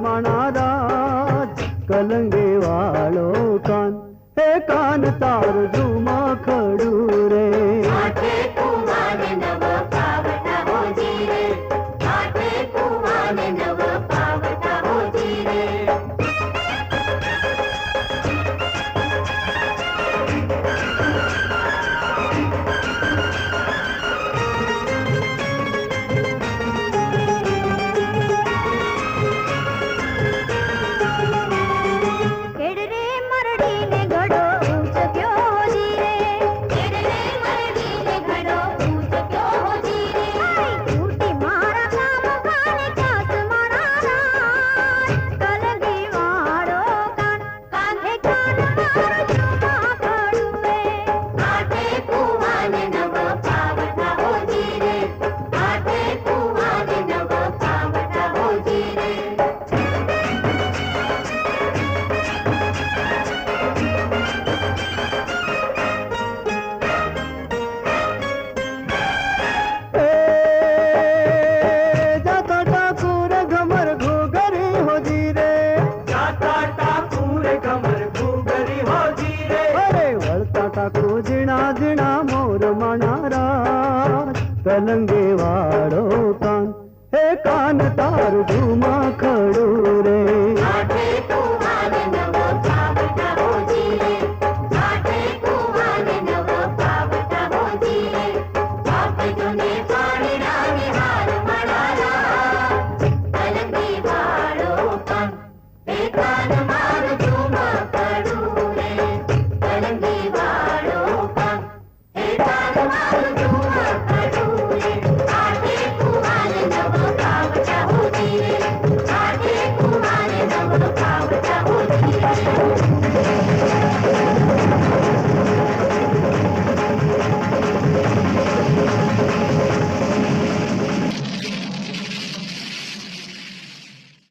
માણા રાજ કલંગે વાળો કાન. હે કાન તાર ઝુમા ખર રમણારા તલંગે વાળો કાન હે કાન તારું ધુમા ખડો